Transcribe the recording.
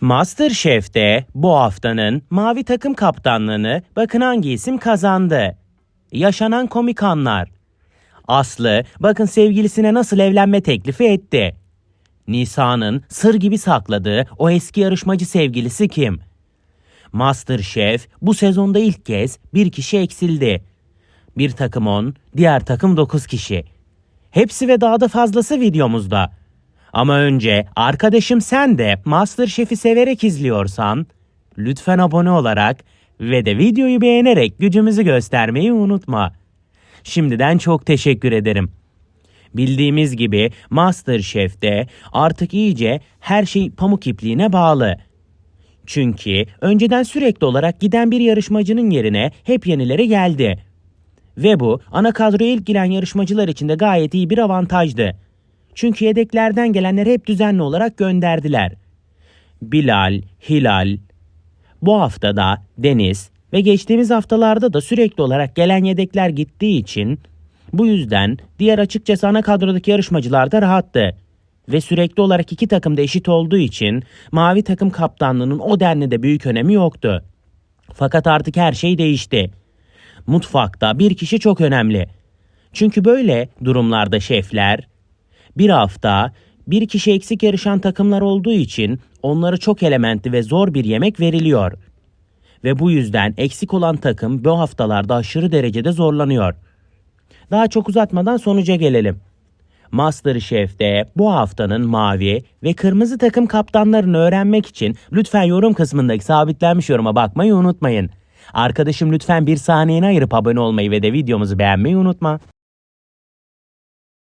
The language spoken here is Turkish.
Masterchef'te bu haftanın mavi takım kaptanlığını bakın hangi isim kazandı. Yaşanan komik anlar. Aslı bakın sevgilisine nasıl evlenme teklifi etti. Nisa'nın sır gibi sakladığı o eski yarışmacı sevgilisi kim? Masterchef bu sezonda ilk kez bir kişi eksildi. Bir takım 10, diğer takım 9 kişi. Hepsi ve daha da fazlası videomuzda. Ama önce arkadaşım sen de Masterchef'i severek izliyorsan lütfen abone olarak ve de videoyu beğenerek gücümüzü göstermeyi unutma. Şimdiden çok teşekkür ederim. Bildiğimiz gibi Masterchef'te artık iyice her şey pamuk ipliğine bağlı. Çünkü önceden sürekli olarak giden bir yarışmacının yerine hep yenileri geldi. Ve bu ana kadroya ilk giren yarışmacılar için de gayet iyi bir avantajdı. Çünkü yedeklerden gelenler hep düzenli olarak gönderdiler. Bilal, Hilal, bu haftada Deniz ve geçtiğimiz haftalarda da sürekli olarak gelen yedekler gittiği için bu yüzden diğer açıkçası ana kadrodaki yarışmacılar da rahattı. Ve sürekli olarak iki takım da eşit olduğu için mavi takım kaptanlığının o denli de büyük önemi yoktu. Fakat artık her şey değişti. Mutfakta bir kişi çok önemli. Çünkü böyle durumlarda şefler bir hafta bir kişi eksik yarışan takımlar olduğu için onlara çok elementli ve zor bir yemek veriliyor. Ve bu yüzden eksik olan takım bu haftalarda aşırı derecede zorlanıyor. Daha çok uzatmadan sonuca gelelim. MasterChef'te bu haftanın mavi ve kırmızı takım kaptanlarını öğrenmek için lütfen yorum kısmındaki sabitlenmiş yoruma bakmayı unutmayın. Arkadaşım lütfen bir saniyeni ayırıp abone olmayı ve de videomuzu beğenmeyi unutma.